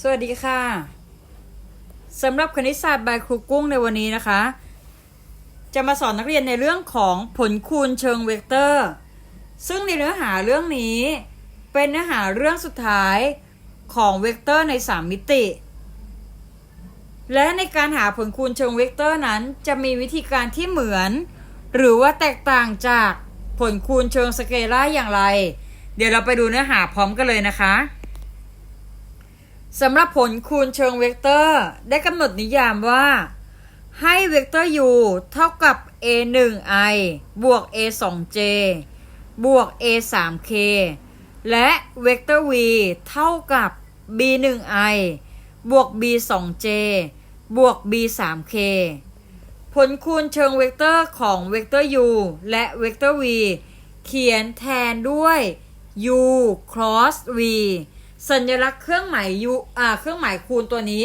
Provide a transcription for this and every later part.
สวัสดีค่ะสำหรับคณิตศาสตร์บายครูกุ้งในวันนี้นะคะ จะมาสอนนักเรียนในเรื่องของผลคูณเชิงเวกเตอร์ ซึ่งในเนื้อหาเรื่องนี้ เป็นเนื้อหาเรื่องสุดท้ายของเวกเตอร์ใน 3 มิติ และในการหาผลคูณเชิงเวกเตอร์นั้น จะมีวิธีการที่เหมือน หรือว่าแตกต่างจากผลคูณเชิงสเกลาร์อย่างไร เดี๋ยวเราไปดูเนื้อหาพร้อมกันเลยนะคะ สำหรับผลคูณเชิงเวกเตอร์ ได้กำหนดนิยามว่า ให้เวกเตอร์ u เท่ากับ a 1 i บวก a 2 j บวก a 3 k และเวกเตอร์ v เท่ากับ b 1 i บวก b 2 j บวก b 3 k ผลคูณเชิงเวกเตอร์ของเวกเตอร์ u และเวกเตอร์ v เขียนแทนด้วย u cross v สัญลักษณ์เครื่องหมาย u อ่าเครื่องหมายคูณตัวนี้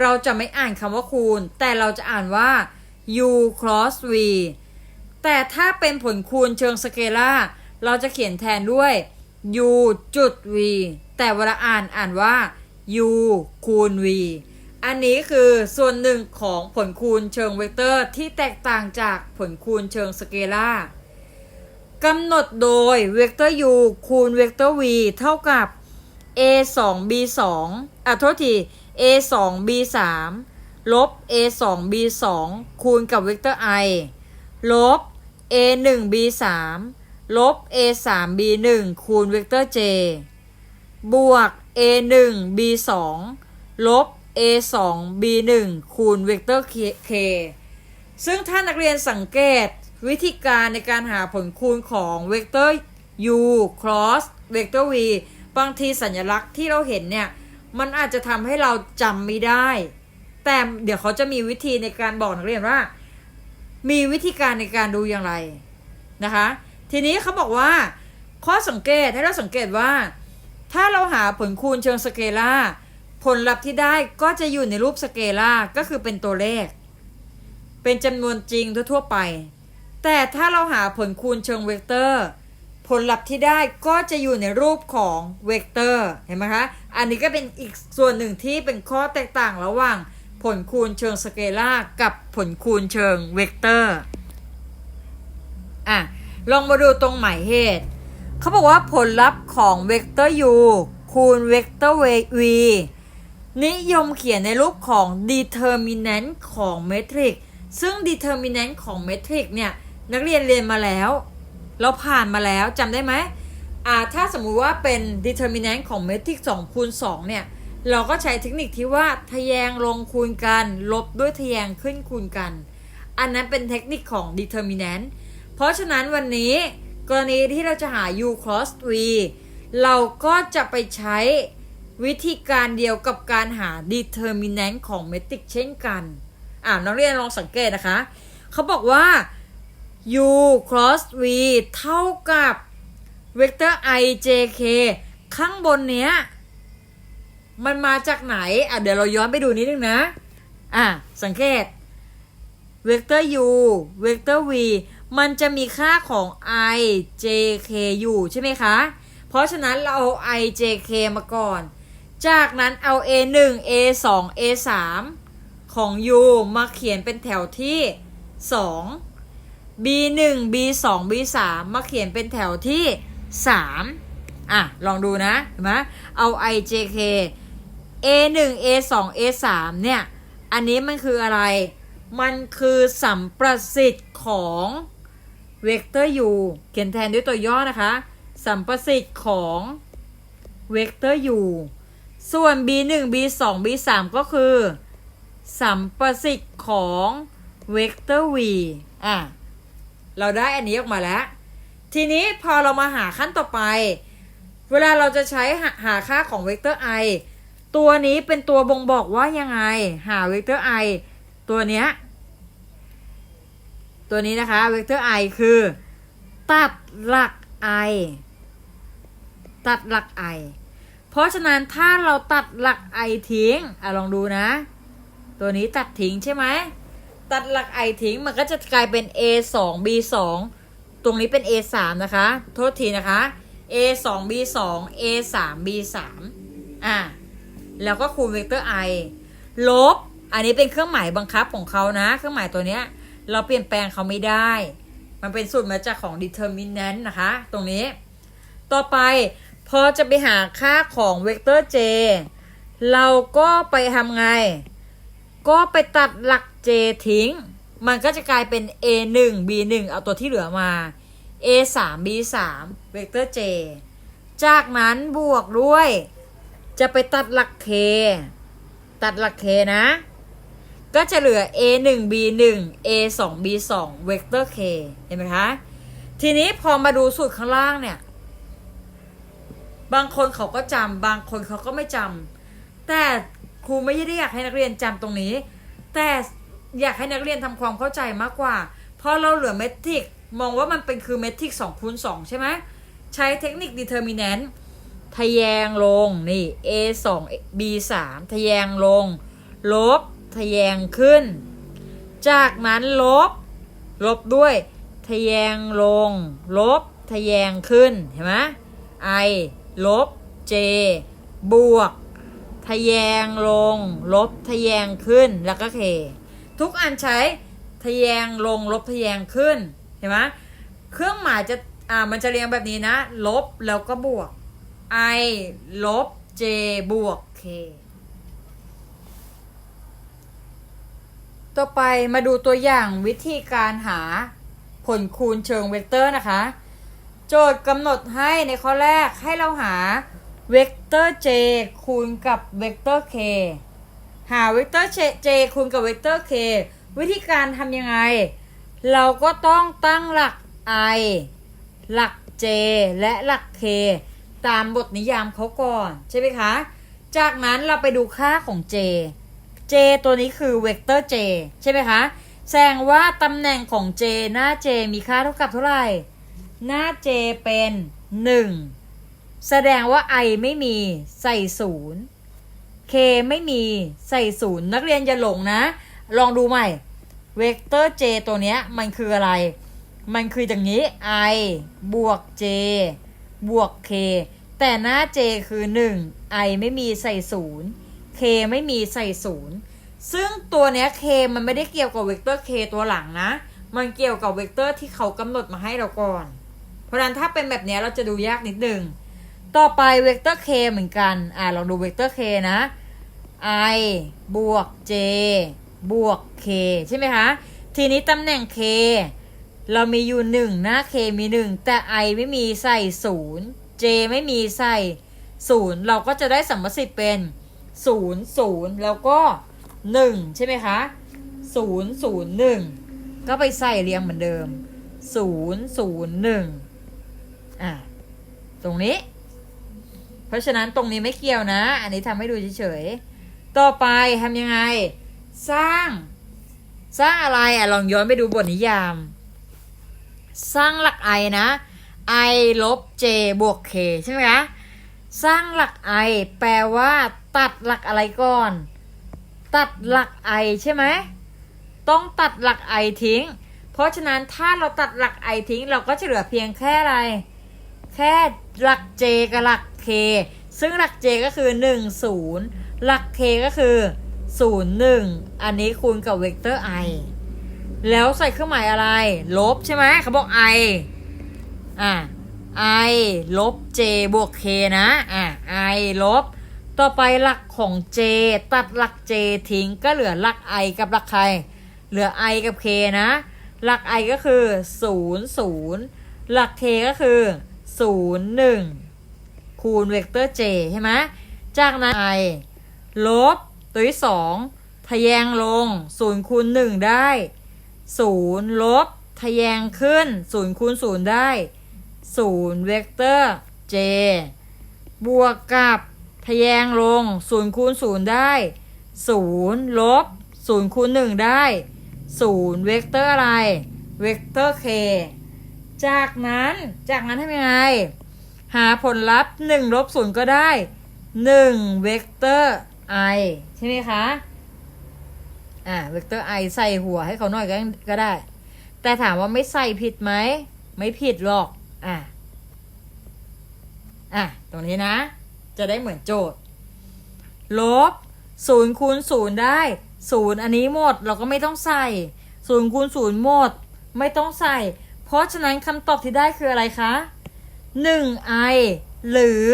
เราจะไม่อ่านคำว่าคูณ แต่เราจะอ่านว่า u cross v แต่ถ้าเป็นผลคูณเชิงสเกลาเราจะเขียนแทนด้วย u จุด v แต่เวลาอ่านอ่านว่า u คูณ v อันนี้คือส่วนหนึ่งของผลคูณเชิงเวกเตอร์ที่แตกต่างจากผลคูณเชิงสเกลากำหนดโดยเวกเตอร์ u คูณเวกเตอร์ v เท่ากับ a 2 b 2อะโทษที a 2 b 3ลบ a 2 b 2คูณกับเวกเตอร์ i ลบ a 1 b 3ลบ a 3 b 1คูณเวกเตอร์ j บวก a 1 b 2ลบ a 2 b 1คูณเวกเตอร์ k ซึ่งถ้านักเรียนสังเกตวิธีการในการหาผลคูณของเวกเตอร์ u cross เวกเตอร์ v บางทีสัญลักษณ์ที่เราเห็นเนี่ยมันอาจจะทำให้เราจำไม่ได้ แต่เดี๋ยวเขาจะมีวิธีในการบอกนักเรียนว่า มีวิธีการในการดูอย่างไรนะคะ ทีนี้เขาบอกว่า ข้อสังเกตให้เราสังเกตว่า ถ้าเราหาผลคูณเชิงสเกลาผลลัพธ์ที่ได้ก็จะอยู่ในรูปสเกลาก็คือเป็นตัวเลข เป็นจำนวนจริงทั่วๆไป แต่ถ้าเราหาผลคูณเชิงเวกเตอร์ ผลลัพธ์ที่ได้ก็จะอยู่ในรูปของเวกเตอร์เห็นไหมคะ อันนี้ก็เป็นอีกส่วนหนึ่งที่เป็นข้อแตกต่างระหว่างผลคูณเชิงสเกลาร์กับผลคูณเชิงเวกเตอร์อะลองมาดูตรงหมายเหตุ เขาบอกว่าผลลัพธ์ของเวกเตอร์ u คูณเวกเตอร์ v นิยมเขียนในรูปของ determinant ของเมทริกซึ่ง determinant ของเมทริกเนี่ย นักเรียนเรียนมาแล้ว เราผ่านมาแล้วจำได้ไหมอ่าถ้าสมมุติว่าเป็น determinant ของเมทริก2คูณ2เนี่ย เราก็ใช้เทคนิคที่ว่าทะแยงลงคูณกัน ลบด้วยทะแยงขึ้นคูณกัน อันนั้นเป็นเทคนิคของ determinant เพราะฉะนั้นวันนี้กรณีที่เราจะหา u cross v เราก็จะไปใช้วิธีการเดียวกับการหา determinant ของเมทริกเช่นกัน อ่านักเรียนลองสังเกตนะคะ เขาบอกว่า u cross v เท่ากับเวกเตอร์ i j k ข้างบนเนี้ย มันมาจากไหน อะ เดี๋ยวเราย้อนไปดูนิดนึงนะ อะ สังเกต เวกเตอร์ u เวกเตอร์ v มันจะมีค่าของ i j k อยู่ใช่ไหมคะ เพราะฉะนั้นเราเอา i j k มาก่อน จากนั้นเอา a 1 a 2 a 3ของ u มาเขียนเป็นแถวที่ 2 b 1 b 2 b 3 มาเขียนเป็นแถวที่ 3 อะ ลองดูนะเห็นไหมเอา i j k a 1 a 2 a 3 เนี่ย อันนี้มันคืออะไร มันคือสัมประสิทธิ์ของเวกเตอร์ u เขียนแทนด้วยตัวย่อนะคะ สัมประสิทธิ์ของเวกเตอร์ u ส่วน b 1 b 2 b 3 ก็คือ สัมประสิทธิ์ของเวกเตอร์ v อะ เราได้อันนี้ออกมาแล้ว ทีนี้พอเรามาหาขั้นต่อไป เวลาเราจะใช้หาหาค่าของเวกเตอร์ i ตัวนี้เป็นตัวบ่งบอกว่ายังไง หาเวกเตอร์ i ตัวเนี้ยตัวนี้นะคะเวกเตอร์ i คือ ตัดหลัก i ตัดหลัก i เพราะฉะนั้นถ้าเราตัดหลัก i ทิ้งอะลองดูนะ ตัวนี้ตัดทิ้งใช่ไหม ตัดหลัก i ทิ้งมันก็จะกลายเป็น a 2 b 2ตรงนี้เป็น a 3นะคะ โทษทีนะคะ a 2 b 2 a 3 b 3อะแล้วก็คูณเวกเตอร์ i ลบ อันนี้เป็นเครื่องหมายบังคับของเขานะ เครื่องหมายตัวเนี้ย เราเปลี่ยนแปลงเขาไม่ได้ มันเป็นสูตรมาจากของ determinant นะคะ ตรงนี้ ต่อไปพอจะไปหาค่าของเวกเตอร์ j เราก็ไปทำไง ก็ไปตัดหลัก j ทิ้ง มันก็จะกลายเป็น a 1 b 1เอาตัวที่เหลือมา a 3 b 3เวกเตอร์ j จากนั้นบวกด้วย จะไปตัดหลัก k ตัดหลัก k นะ ก็จะเหลือ a 1 b 1 a 2 b 2เวกเตอร์ k เห็นไหมคะ ทีนี้พอมาดูสูตรข้างล่างเนี่ย บางคนเขาก็จำบางคนเขาก็ไม่จำแต่ ครูไม่ได้อยากให้นักเรียนจำตรงนี้ แต่อยากให้นักเรียนทำความเข้าใจมากกว่าเพราะเราเหลือเมทริกมองว่ามันเป็นคือเมทริก2คูณ2ใช่ไหมใช้เทคนิค determinant ทะแยงลงนี่ a 2 b 3ทะแยงลง ลบทะแยงขึ้น จากนั้นลบ ลบด้วยทะแยงลง ลบทะแยงขึ้นเห็นไหม i ลบ j บวก ทะแยงลง ลบทะแยงขึ้นแล้วก็ k ทุกอันใช้ทะแยงลง ลบทะแยงขึ้นเห็นไหมเครื่องหมายจะอ่ามันจะเรียงแบบนี้นะ ลบแล้วก็บวก i ลบ j บวก k ต่อไปมาดูตัวอย่างวิธีการหาผลคูณเชิงเวกเตอร์นะคะ โจทย์กำหนดให้ในข้อแรกให้เราหา เวกเตอร์ j คูณกับเวกเตอร์ k หาเวกเตอร์ j คูณกับเวกเตอร์ k วิธีการทำยังไง เราก็ต้องตั้งหลัก i หลัก j และหลัก k ตามบทนิยามเขาก่อน ใช่ไหมคะ จากนั้นเราไปดูค่าของ j j ตัวนี้คือเวกเตอร์ j ใช่ไหมคะ แสดงว่าตำแหน่งของ j หน้า j มีค่าเท่ากับเท่าไหร่ หน้า j เป็น 1 แสดงว่า i ไม่มีใส่0 k ไม่มีใส่0นักเรียนอย่าหลงนะ ลองดูใหม่เวกเตอร์ j ตัวเนี้ยมันคืออะไร มันคืออย่างนี้ i บวก j บวก k แต่หน้า j คือ 1 i ไม่มีใส่0 k ไม่มีใส่0ซึ่งตัวเนี้ย k มันไม่ได้เกี่ยวกับเวกเตอร์ k ตัวหลังนะ มันเกี่ยวกับเวกเตอร์ที่เขากำหนดมาให้เราก่อน เพราะฉะนั้นถ้าเป็นแบบเนี้ยเราจะดูยากนิดนึง ต่อไปเวกเตอร์ k เหมือนกัน อ่าลองดูเวกเตอร์ k นะ i บวก j บวก k ใช่ไหมคะ ทีนี้ตำแหน่ง k เรามีอยู่หนึ่งหน้า k มีหนึ่งแต่ i ไม่มีใส่ศูนย์ j ไม่มีใส่ศูนย์เราก็จะได้สัมมสิทธิ์เป็นศูนย์ศูนย์แล้วก็หนึ่งใช่ไหมคะศูนย์ศูนย์หนึ่งก็ไปใส่เรียงเหมือนเดิมศูนย์ศูนย์หนึ่งอะตรงนี้ เพราะฉะนั้นตรงนี้ไม่เกี่ยวนะ อันนี้ทำให้ดูเฉยๆ ต่อไปทำยังไง สร้าง สร้างอะไรอะลองย้อนไปดูบทนิยาม สร้างหลัก i นะ i ลบ j บวก k ใช่ไหมคะสร้างหลัก i แปลว่า ตัดหลักอะไรก่อน ตัดหลัก i ใช่ไหมต้องตัดหลัก i ทิ้ง เพราะฉะนั้นถ้าเราตัดหลัก i ทิ้ง เราก็จะเหลือเพียงแค่อะไร แค่หลัก j กับหลัก k ซึ่งหลัก j ก็คือ 1 0 หลัก k ก็คือ 0 1 อันนี้คูณกับเวกเตอร์ i แล้วใส่เครื่องหมายอะไร ลบใช่ไหมเขาบอก i อะ i ลบ j บวก k นะอะ i ลบ ต่อไปหลักของ j ตัดหลัก j ทิ้งก็เหลือหลัก i กับหลักใคร เหลือ i กับ k นะ หลัก i ก็คือ 0 0 หลัก k ก็คือ 0 1คูณเวกเตอร์ j ใช่ไหมจากนั้น i ลบตัวที่สองทะแยงลง0คูณ1ได้0ลบทะแยงขึ้น0คูณ0ได้0เวกเตอร์ j บวกกับทะแยงลง0คูณ0ได้0ลบ0คูณ1ได้0เวกเตอร์อะไร เวกเตอร์ k จากนั้น จากนั้นทำยังไง หาผลลัพธ์1ลบ0ก็ได้1เวกเตอร์ i ใช่ไหมคะ อ่า เวกเตอร์ i ใส่หัวให้เขาหน่อยก็ก็ได้ แต่ถามว่าไม่ใส่ผิดไหม ไม่ผิดหรอก อะอะ ตรงนี้นะ จะได้เหมือนโจทย์ ลบศูนย์คูณศูนย์ได้ศูนย์อันนี้หมด เราก็ไม่ต้องใส่ศูนย์คูณศูนย์หมด ไม่ต้องใส่ ราะฉะนั้นคำตอบที่ได้คืออะไรคะ 1 i หรือ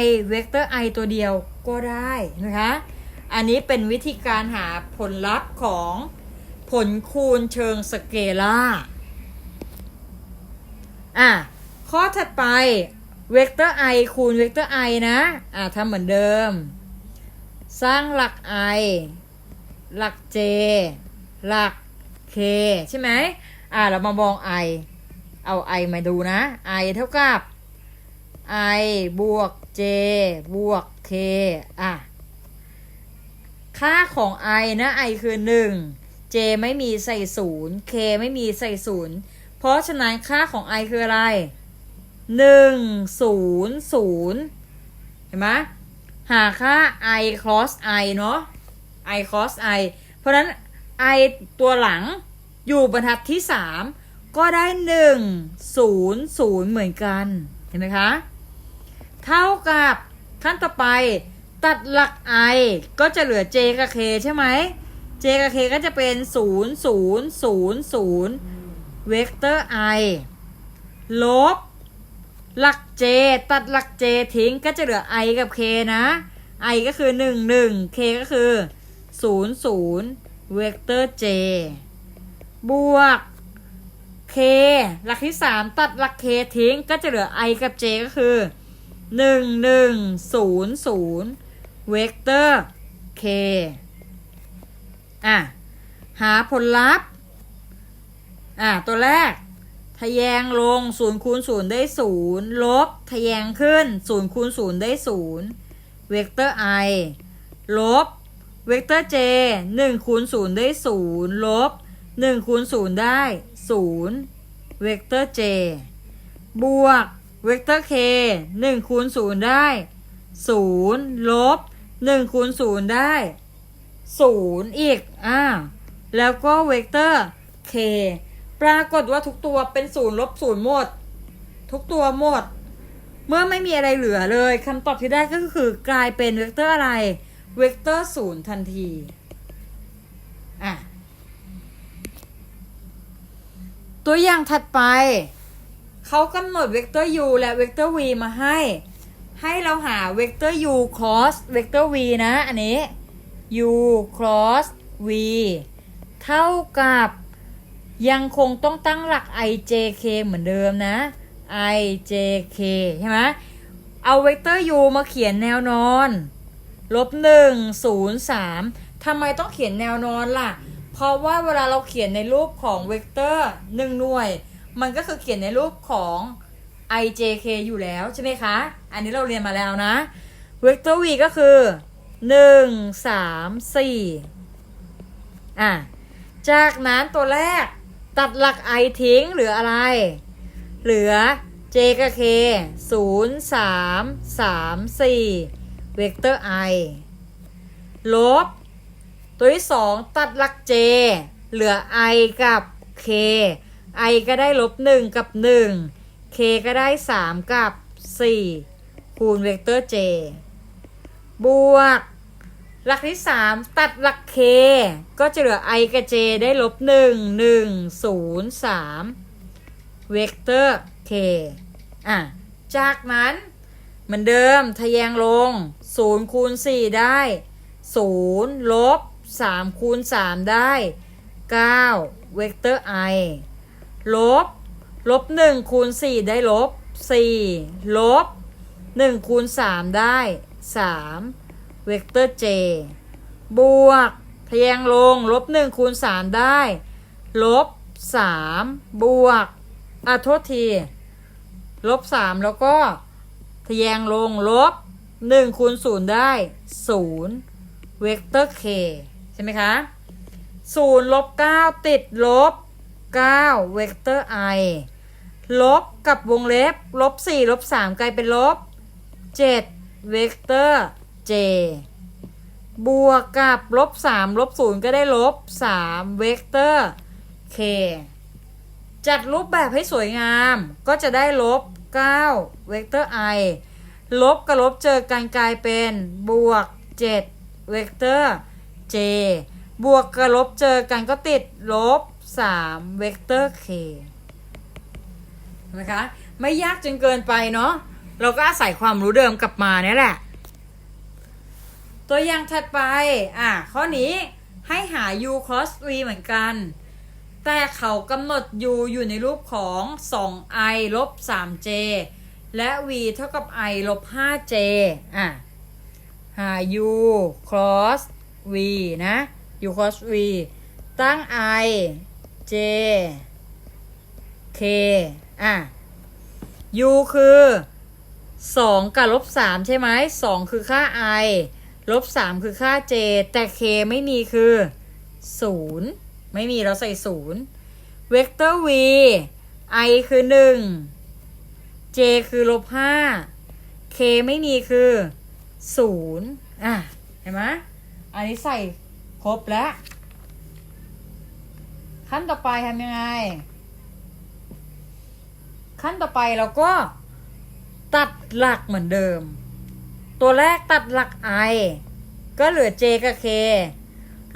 i เวกเตอร์ i ตัวเดียวก็ได้นะคะ อันนี้เป็นวิธีการหาผลลัพธ์ของผลคูณเชิงสเกลาร์อะ ข้อถัดไปเวกเตอร์ i คูณเวกเตอร์ i นะ อะทำเหมือนเดิม สร้างหลัก i หลัก j หลัก k ใช่ไหม อะเรามามอง i เอา i มาดูนะ i เท่ากับ i บวก j บวก k อะ ค่าของ i นะ i คือ 1 j ไม่มีใส่ศูนย์ k ไม่มีใส่ศูนย์ เพราะฉะนั้นค่าของ i คืออะไร 1 0 0 เห็นไหมหาค่า i cross i เนาะ i cross i เพราะฉะนั้น i ตัวหลัง อยู่บรรทัดที่ 3 ก็ได้ 1 0 0 เหมือนกัน เห็นไหมคะ เท่ากับขั้นต่อไป ตัดหลัก i ก็จะเหลือ j กับ k ใช่ไหม j กับ k ก็จะเป็น 0 0 0 0 เวกเตอร์ i ลบ หลัก j ตัดหลัก j ทิ้งก็จะเหลือ i กับ k นะ i ก็คือ 1 1 k ก็คือ 0 0 เวกเตอร์ j บวก k หลักที่3ตัดหลัก k ทิ้งก็จะเหลือ i กับ j ก็คือ1 1 0 0เวกเตอร์ k อะ หาผลลัพธ์ อะ ตัวแรก ทะแยงลง0คูณ0ได้0ลบ ทะแยงขึ้น0คูณ0ได้0เวกเตอร์ i ลบ เวกเตอร์ j 1คูณ0ได้ 0 ลบ 1คูณ0 ได้ 0 เวกเตอร์ j บวกเวกเตอร์ k 1คูณ0 ได้ 0 ลบ 1คูณ0 ได้ 0 อีก อ่า แล้วก็เวกเตอร์ k ปรากฏว่าทุกตัวเป็นศูนย์ลบศูนย์หมด ทุกตัวหมด เมื่อไม่มีอะไรเหลือเลยคำตอบที่ได้ก็คือกลายเป็นเวกเตอร์อะไร เวกเตอร์ศูนย์ทันที อะ ตัวอย่างถัดไป เขากำหนดเวกเตอร์ u และเวกเตอร์ v มาให้ ให้เราหาเวกเตอร์ u cross เวกเตอร์ v นะ อันนี้ u cross v เท่ากับยังคงต้องตั้งหลัก ijk เหมือนเดิมนะ ijk ใช่ไหมเอาเวกเตอร์ u มาเขียนแนวนอนลบหนึ่งศูนย์สามทำไมต้องเขียนแนวนอนล่ะ เพราะว่าเวลาเราเขียนในรูปของเวกเตอร์หนึ่งหน่วย มันก็คือเขียนในรูปของ ijk อยู่แล้วใช่ไหมคะ อันนี้เราเรียนมาแล้วนะเวกเตอร์ v ก็คือหนึ่งสามสี่อะ จากนั้นตัวแรกตัดหลัก i ทิ้งเหลืออะไร เหลือ j กับ k 0 3 3 4เวกเตอร์ i ลบ ตัวที่ 2 ตัดหลัก j เหลือ i กับ k i ก็ได้ลบ1กับ 1 k ก็ได้ 3 กับ 4 คูณเวกเตอร์ j บวก หลักที่ 3 ตัดหลัก k ก็จะเหลือ i กับ j ได้ลบ 1 1 0 3 เวกเตอร์ k อะ จากนั้นเหมือนเดิมทะแยงลง 0 คูณ 4 ได้ 0 ลบ 3คูณ3 ได้ 9 เวกเตอร์ i ลบ ลบ 1 คูณ 4 ได้ลบ 4 ลบ 1 คูณ 3 ได้ 3 เวกเตอร์ j บวกทแยงลง ลบ 1 คูณ 3 ได้ ลบ 3 บวกอะโทษที ลบ 3 แล้วก็ทแยงลง ลบ 1 คูณ 0 ได้ 0 เวกเตอร์ k ช่ไหมคะ0ลบ9ติดลบ9เวกเตอร์ i ลบกับวงเล็บลบ4ลบ3กลายเป็นลบ7เวกเตอร์ j บวกกับลบ3ลบ0ก็ได้ลบ3เวกเตอร์ k จัดรูปแบบให้สวยงามก็จะได้ลบ9เวกเตอร์ i ลบกับลบเจอกันกลายเป็นบวก7เวกเตอร์ j บวกกับลบเจอกันก็ติดลบ3เวกเตอร์ k นะคะ ไม่ยากจนเกินไปเนาะ เราก็อาศัยความรู้เดิมกลับมาเนี่ยแหละ ตัวอย่างถัดไป อะ ข้อนี้ให้หา u cos v เหมือนกัน แต่เขากำหนด u อยู่ในรูปของ 2i ลบ 3j และ v เท่ากับ i ลบ 5j อะ หา u cos v นะ u cos v ตั้ง i j k อะ u คือ 2 กับลบ3ใช่ไหม2คือค่า i ลบ3คือค่า j แต่ k ไม่มีคือ 0 ไม่มีเราใส่ 0 เวกเตอร์ v i คือ 1 j คือลบ5 k ไม่มีคือ 0 อะ เห็นไหม อันนี้ใส่ครบแล้ว ขั้นต่อไปทำยังไง ขั้นต่อไปเราก็ตัดหลักเหมือนเดิม ตัวแรกตัดหลัก i ก็เหลือ j กับ k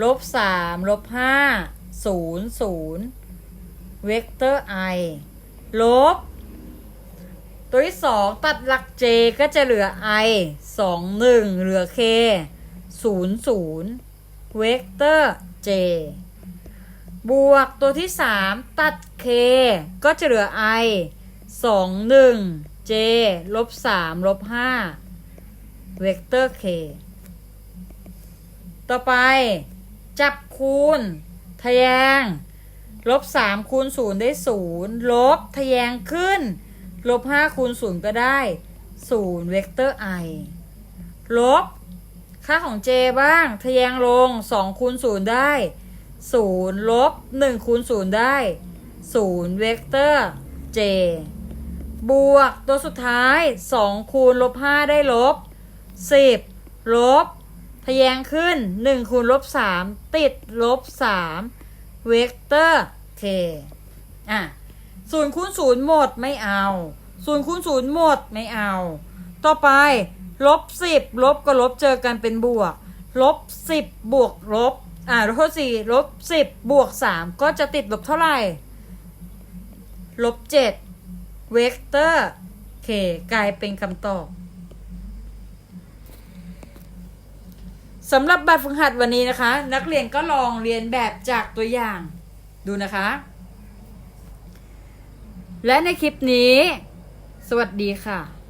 ลบสามลบห้าศูนย์ศูนย์เวกเตอร์ i ลบ ตัวที่สองตัดหลัก j ก็จะเหลือ i สองหนึ่งเหลือ k ศูนย์ศูนย์เวกเตอร์ j บวกตัวที่สามตัด k ก็จะเหลือ i สองหนึ่ง j ลบสามลบห้าเวกเตอร์ k ต่อไป จับคูณ ทะแยง ลบสามคูณศูนย์ได้ศูนย์ลบทะแยงขึ้น ลบห้าคูณศูนย์ก็ได้ศูนย์เวกเตอร์ i ลบ ค่าของ j บ้างทะแยงลงสองคูณศูนย์ได้ศูนย์ลบหนึ่งคูณศูนย์ได้ศูนย์เวกเตอร์ j บวกตัวสุดท้าย2คูณลบ5ได้ลบ10ลบทะแยงขึ้น1คูณลบ3ติดลบ3เวกเตอร์ k อะศูนย์คูณศูนย์หมดไม่เอาศูนย์คูณศูนย์หมดไม่เอา ต่อไป ลบ10ลบกับลบเจอกันเป็นบวก ลบ10บบวกลบ อ่าลบสี่ลบ10บบวก3ก็จะติดลบเท่าไหร่ ลบ7เวกเตอร์ k กลายเป็นคำตอบสำหรับแบบฝึกหัดวันนี้นะคะ นักเรียนก็ลองเรียนแบบจากตัวอย่างดูนะคะ และในคลิปนี้ สวัสดีค่ะ